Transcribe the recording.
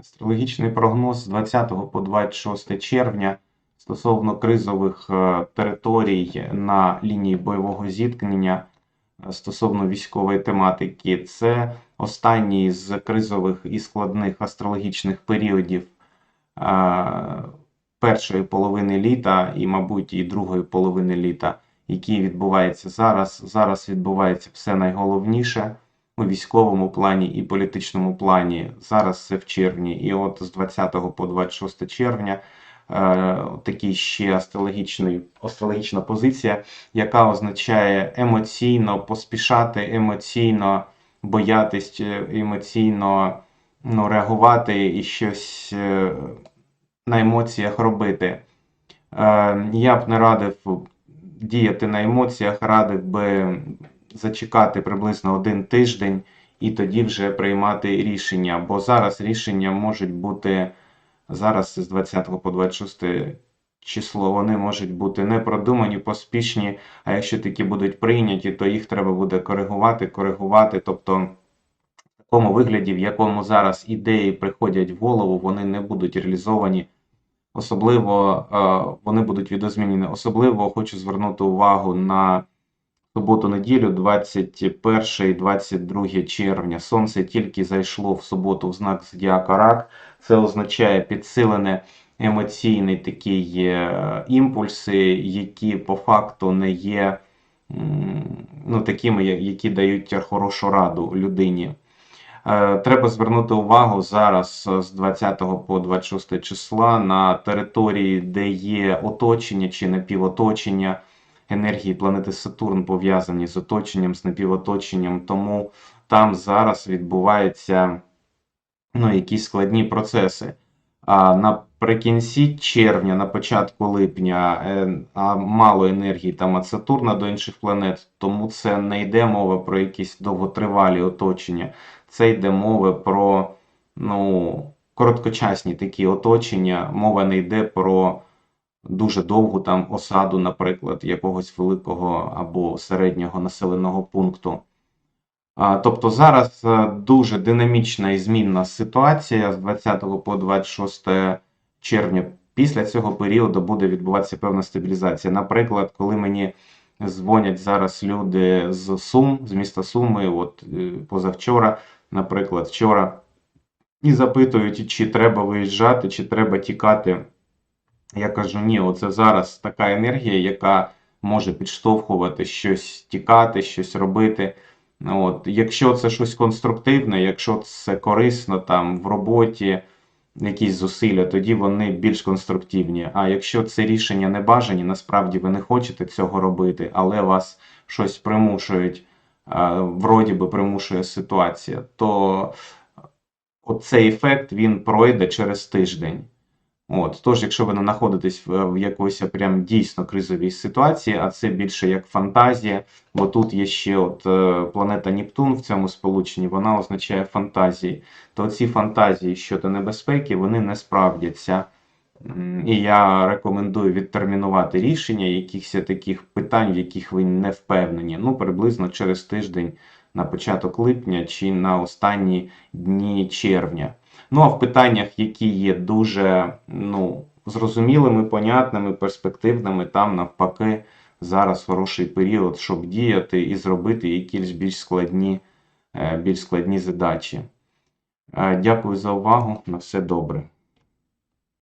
Астрологічний прогноз з 20 по 26 червня стосовно кризових е, територій на лінії бойового зіткнення е, стосовно військової тематики. Це останній з кризових і складних астрологічних періодів е, першої половини літа і, мабуть, і другої половини літа, які відбуваються зараз. Зараз відбувається все найголовніше у військовому плані і політичному плані. Зараз це в червні, і от з 20 по 26 червня е, такий ще астрологічний, астрологічна позиція, яка означає емоційно поспішати, емоційно боятись, е, емоційно ну, реагувати і щось е, на емоціях робити. Я б не радив діяти на емоціях, радив би зачекати приблизно один тиждень і тоді вже приймати рішення. Бо зараз рішення можуть бути зараз з 20 по 26 число, вони можуть бути не продумані, поспішні. А якщо такі будуть прийняті, то їх треба буде коригувати, коригувати. Тобто в такому вигляді, в якому зараз ідеї приходять в голову, вони не будуть реалізовані. Особливо е, вони будуть відозмінені. Особливо хочу звернути увагу на суботу-неділю, 21 і 22 червня. Сонце тільки зайшло в суботу в знак Зодіака Рак. Це означає підсилене емоційний такий е, імпульси, які по факту не є ну, такими, які дають хорошу раду людині. Е, Треба звернути увагу зараз е, з 20 по 26 числа на території, де є оточення чи напівоточення енергії планети Сатурн пов'язані з оточенням, з напівоточенням. Тому там зараз відбуваються ну, якісь складні процеси. А наприкінці червня, на початку липня, е, мало енергії там від Сатурна до інших планет, тому це не йде мова про якісь довготривалі оточення. Це йде мова про ну, короткочасні такі оточення. Мова не йде про дуже довгу там осаду, наприклад, якогось великого або середнього населеного пункту. Тобто зараз е, дуже динамічна і змінна ситуація з 20 по 26 червня. Після цього періоду буде відбуватися певна стабілізація. Наприклад, коли мені дзвонять зараз люди з Сум, з міста Суми, от е, позавчора, наприклад, вчора, і запитують, чи треба виїжджати, чи треба тікати. Я кажу, ні, оце зараз така енергія, яка може підштовхувати щось тікати, щось робити. От, якщо це щось конструктивне, якщо це корисно там в роботі, якісь зусилля, тоді вони більш конструктивні. А якщо це рішення не бажані, насправді ви не хочете цього робити, але вас щось примушують, вроді би примушує ситуація, то оцей ефект він пройде через тиждень. От, тож, якщо ви не знаходитесь в, якоїсь прям дійсно кризовій ситуації, а це більше як фантазія, бо тут є ще от е, планета Нептун в цьому сполученні, вона означає фантазії. То ці фантазії щодо небезпеки вони не справдяться. І я рекомендую відтермінувати рішення якихось таких питань, в яких ви не впевнені. Ну, приблизно через тиждень на початок липня чи на останні дні червня. Ну, а в питаннях, які є дуже ну, зрозумілими, понятними, перспективними, там навпаки зараз хороший період, щоб діяти і зробити якісь більш складні, е, більш складні задачі. Е, Дякую за увагу. На все добре.